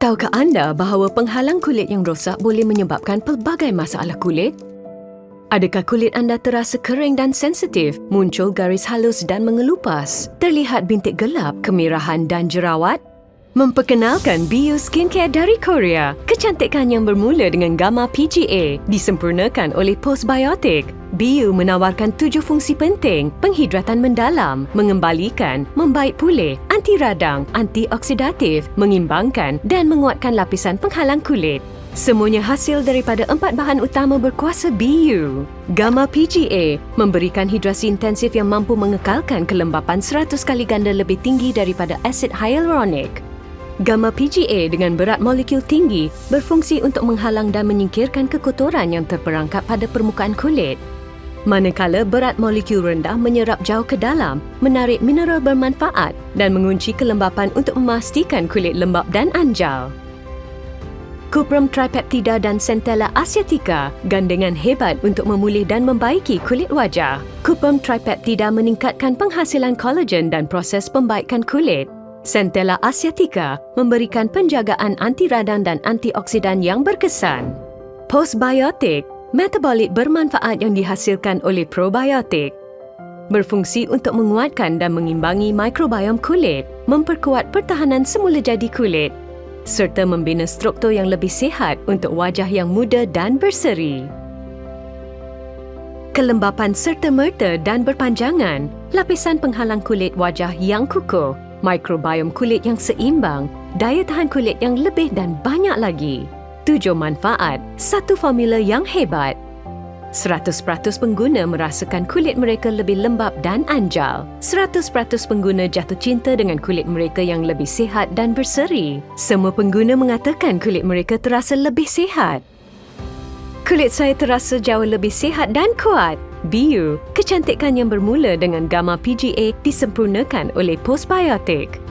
Tahukah anda bahawa penghalang kulit yang rosak boleh menyebabkan pelbagai masalah kulit? Adakah kulit anda terasa kering dan sensitif, muncul garis halus dan mengelupas, terlihat bintik gelap, kemerahan dan jerawat? Memperkenalkan BU Skincare dari Korea, kecantikan yang bermula dengan Gamma PGA disempurnakan oleh Postbiotic. BU menawarkan tujuh fungsi penting, penghidratan mendalam, mengembalikan, membaik pulih, anti radang, antioksidatif, mengimbangkan dan menguatkan lapisan penghalang kulit. Semuanya hasil daripada empat bahan utama berkuasa BU. Gamma PGA memberikan hidrasi intensif yang mampu mengekalkan kelembapan 100 kali ganda lebih tinggi daripada asid hyaluronic. Gamma PGA dengan berat molekul tinggi berfungsi untuk menghalang dan menyingkirkan kekotoran yang terperangkap pada permukaan kulit. Manakala berat molekul rendah menyerap jauh ke dalam, menarik mineral bermanfaat dan mengunci kelembapan untuk memastikan kulit lembap dan anjal. Cuprum tripeptida dan Centella asiatica gandengan hebat untuk memulih dan membaiki kulit wajah. Cuprum tripeptida meningkatkan penghasilan kolagen dan proses pembaikan kulit. Centella asiatica memberikan penjagaan anti radang dan antioksidan yang berkesan. Postbiotik, metabolit bermanfaat yang dihasilkan oleh probiotik. Berfungsi untuk menguatkan dan mengimbangi mikrobiom kulit, memperkuat pertahanan semula jadi kulit serta membina struktur yang lebih sihat untuk wajah yang muda dan berseri. Kelembapan serta-merta dan berpanjangan, lapisan penghalang kulit wajah yang kukuh, mikrobiom kulit yang seimbang, daya tahan kulit yang lebih dan banyak lagi. Tujuh manfaat, satu formula yang hebat. 100% pengguna merasakan kulit mereka lebih lembap dan anjal. 100% pengguna jatuh cinta dengan kulit mereka yang lebih sihat dan berseri. Semua pengguna mengatakan kulit mereka terasa lebih sihat. Kulit saya terasa jauh lebih sihat dan kuat. BU, kecantikan yang bermula dengan gamma PGA disempurnakan oleh postbiotik.